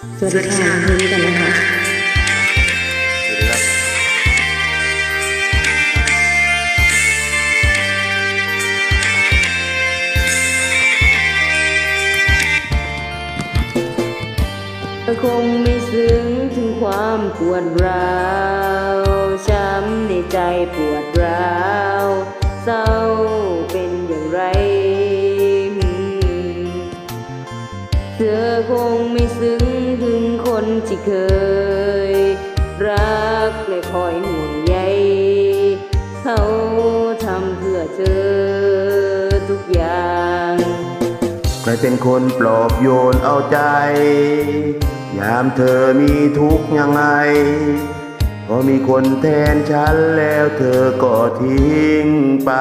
สวัสดีค่ะเพลงนี้กันนะคะสวัสดีครับคงไม่ซึ้งถึงความปวดร้าวช้ำในใจปวดร้าวเศร้าเป็นอย่างไร เธอคงไม่ซึ้งถึง คนที่เคย รักและคอยห่วงใยเขาทำเพื่อเธอทุกอย่างใครเป็นคนปลอบโยนเอาใจ ยามเธอมีทุกข์ยังไงก็มีคนแทนฉันแล้วเธอก็ทิ้งไป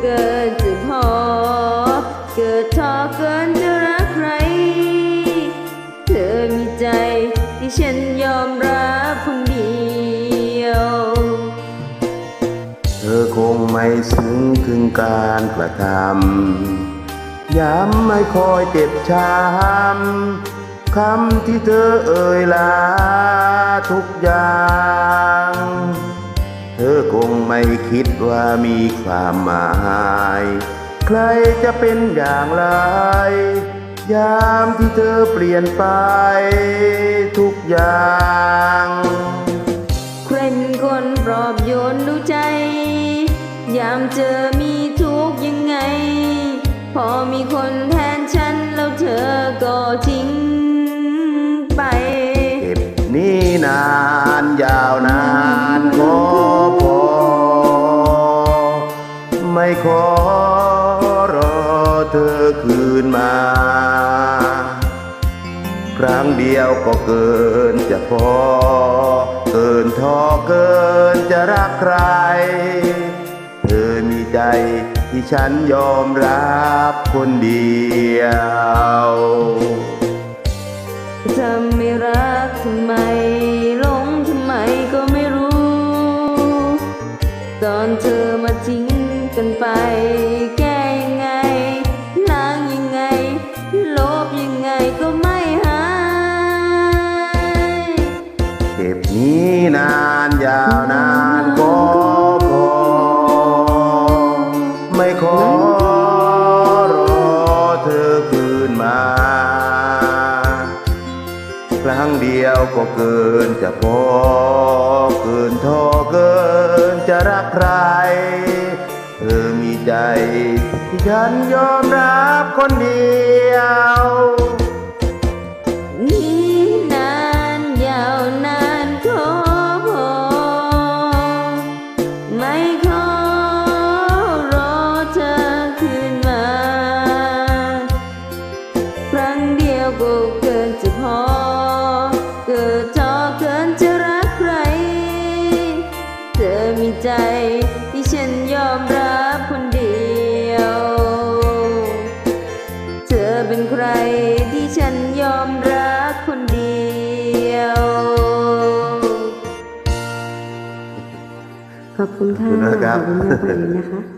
เกินจะพอ เกิดท้อเกินจะรักใคร เธอมีใจที่ฉันยอมรับคนเดียว เธอคงไม่ซึ้งถึงการกระทำย้ำไม่คอยเจ็บช้ำคำที่เธอเอ่ยลาทุกอย่าง เธอคงไม่คิดว่ามีความหมาย ใครจะเป็นอย่างไร ยามที่เธอเปลี่ยนไปทุกอย่างใครเป็นคนปลอบโยนดูใจ ยามเจอมีทุกยังไง พอมีคนแทนฉันแล้วเธอก็ทิ้งไป เก็บนี้นา เธอคืนมา ครั้งเดียวก็เกินจะพอ เกินทอเกินจะรักใคร เธอมีใจที่ฉันยอมรับคนเดียวเธอไม่รักทำไมหลงทำไมก็ไม่รู้ ตอนเธอมาทิ้งกันไป ก็ไม่หาย เก็บนี้นานยาวนานก็พอไม่ขอรอเธอคืนมา ครั้งเดียวก็เกินจะพอเกินทอเกินจะรักใคร เธอมีใจที่ฉันยอมรับคนเดียว ยวขอบคุณค่ะขอบคุณนะครับขอบคุณมากเลยนะคะ